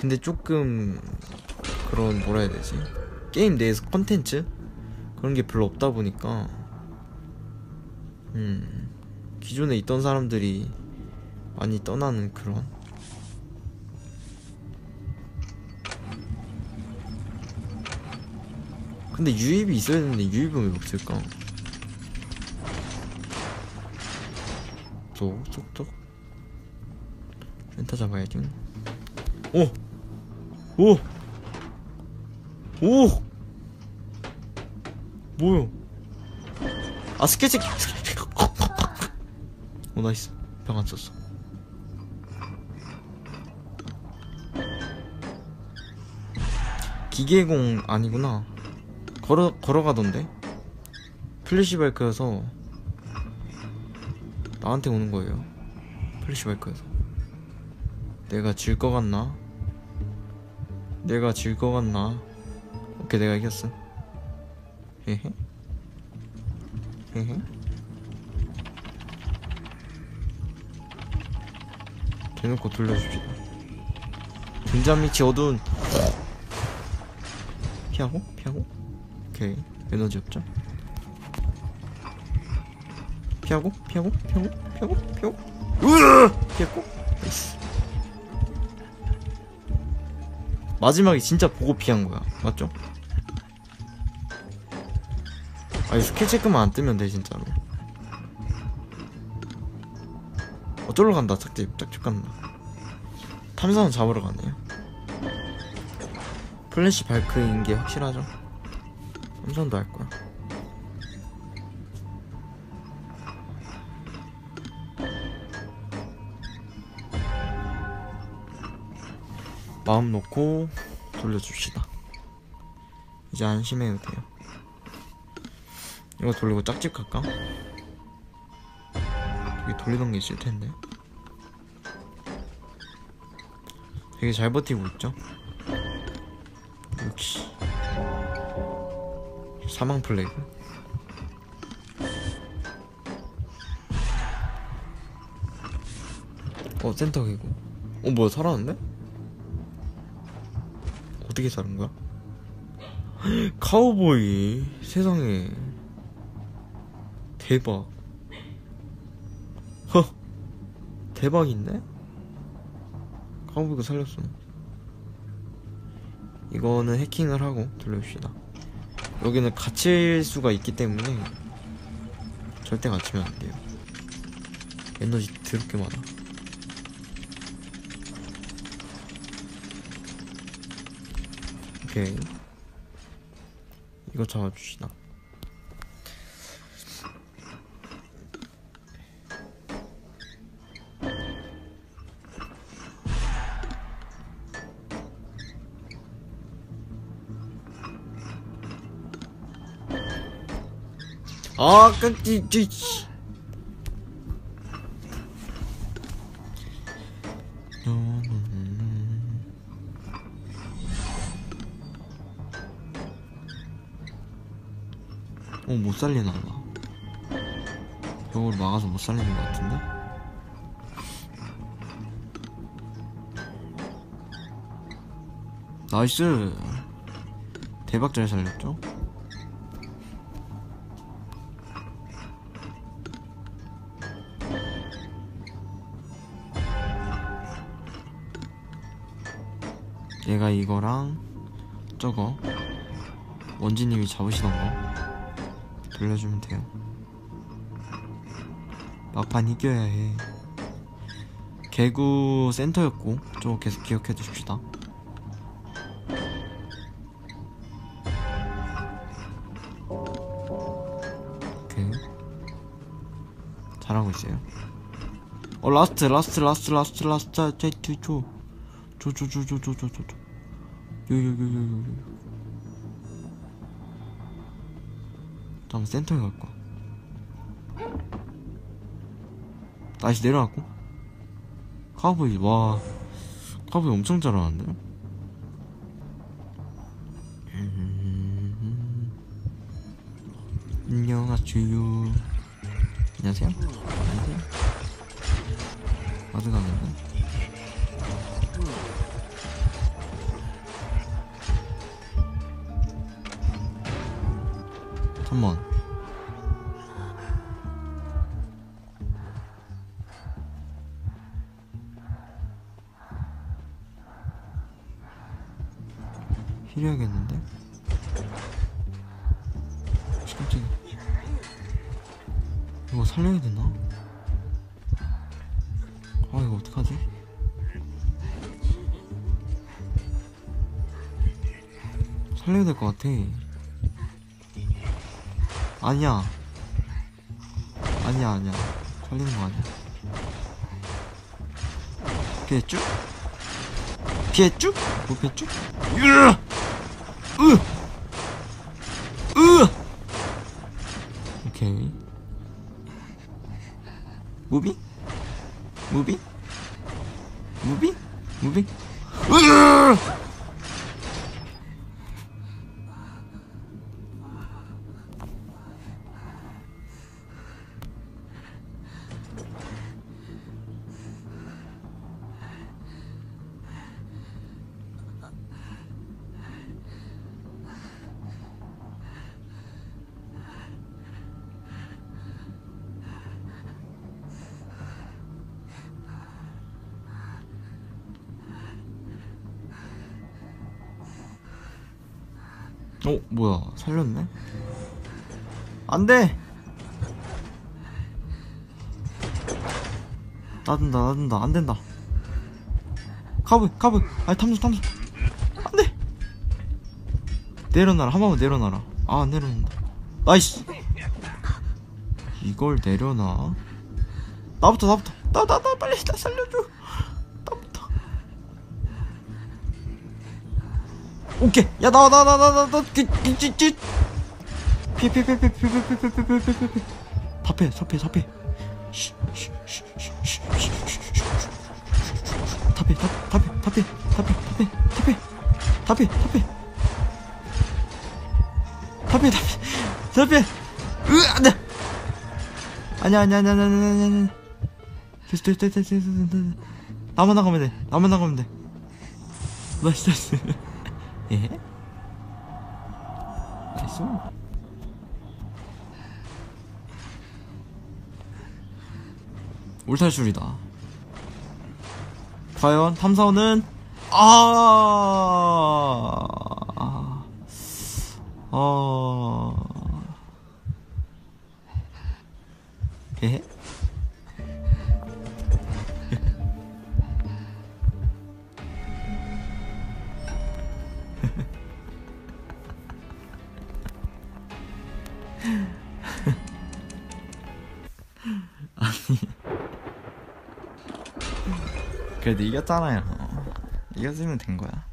근데 조금 그런 뭐라 해야 되지? 게임 내에서 컨텐츠? 그런 게 별로 없다 보니까 음 기존에 있던 사람들이 많이 떠나는 그런? 근데 유입이 있어야 되는데 유입은 왜 없을까? 쏙쏙쏙 센터 잡아야지 오! 오! 오! 뭐야? 아 스케치 오 나이스. 병 안 썼어. 기계공 아니구나. 걸어 걸어가던데? 플래시바이크여서 나한테 오는 거예요. 플래시바이크여서. 내가 질 것 같나 내가 질 것 같나? 오케이 내가 이겼어. 헤헤. 헤헤. 대놓고 돌려줍시다. 등잔 밑이 어두운. 피하고? 피하고? 오케이. 에너지 없죠? 피하고? 피하고? 피하고? 피하고? 피하고? 으아 피했고? 나이스 마지막에 진짜 보고 피한 거야. 맞죠? 아니 스킬 체크만 안 뜨면 돼 진짜로. 어쩌러 간다 짝집 짝집 간다. 탐사원 잡으러 가네요. 플래시 발크인 게 확실하죠? 탐사원도 할 거야 마음 놓고 돌려줍시다 이제 안심해도 돼요 이거 돌리고 짝집 갈까? 되게 돌리던 게 있을 텐데 되게 잘 버티고 있죠? 역시 사망 플레이그 어 센터 개고 어 뭐야 살았는데? 어떻게 사는 거야? 카우보이 세상에. 대박. 허. 대박인데? 카우보이가 살렸어. 이거는 해킹을 하고 돌려줍시다. 여기는 갇힐 수가 있기 때문에 절대 갇히면 안 돼요. 에너지 드럽게 많아 오케이 이거 잡아주시다 아 깜찍 찌 어, 못 살리나 봐. 벽을 막아서 못 살리는 것 같은데? 나이스! 대박 잘 살렸죠? 얘가 이거랑 저거 원지님이 잡으시던 거 돌려주면 돼요 막판 이겨야 해 개구 센터였고 저거 계속 기억해 두십시다 오케이 잘하고 있어요 어 라스트 라스트 라스트 라스트 라스트 제트 줘줘줘줘줘줘줘줘 요요요요요 다음 센터에 갈 거야 다시 내려갔고 카우보이 와. 카우보이 엄청 잘하는데? 음, 안녕하세요. 안녕하세요. 안녕하세요. 와드 가는데 힐해야겠는데? 씨, 깜짝이야. 이거 살려야 되나? 아, 이거 어떡하지? 살려야 될 것 같아. 아니야. 아니야, 아니야. 살리는 거 아니야. 피했죠? 피했죠? 뭐 피했죠? 으! 으! 으! 오케이. 무비? 무비? 무비? 무비? 으! 어, 뭐야. 살렸네? 안 돼! 나든다, 나든다. 안 된다. 카브, 카브. 아니, 탐수, 탐수. 안 돼! 내려놔라. 한 번만 내려놔라. 아, 안 내려놓는다. 나이스! 이걸 내려놔? 나부터, 나부터. 나, 나, 나, 빨리, 나 살려줘. 오케이. 야, 나와, 나와, 나와, 나와, 나와. 그, 그, 그, 그. 다 피해, 다 피해, 다 피해. 다 피해, 다 피해. 다 피해, 다 피해. 다 피해. 으, 안 돼. 아니야, 아니야, 아니야, 아니야, 아니야, 아니야, 됐어, 됐어, 됐어, 됐어. 나만 나가면 돼. 나만 나가면 돼. 나이스, 나이스. 예? 나이스. 울탈출이다. 과연 탐사원은 아, 아, 예? 그래도 이겼잖아요. 이겼으면 된 거야.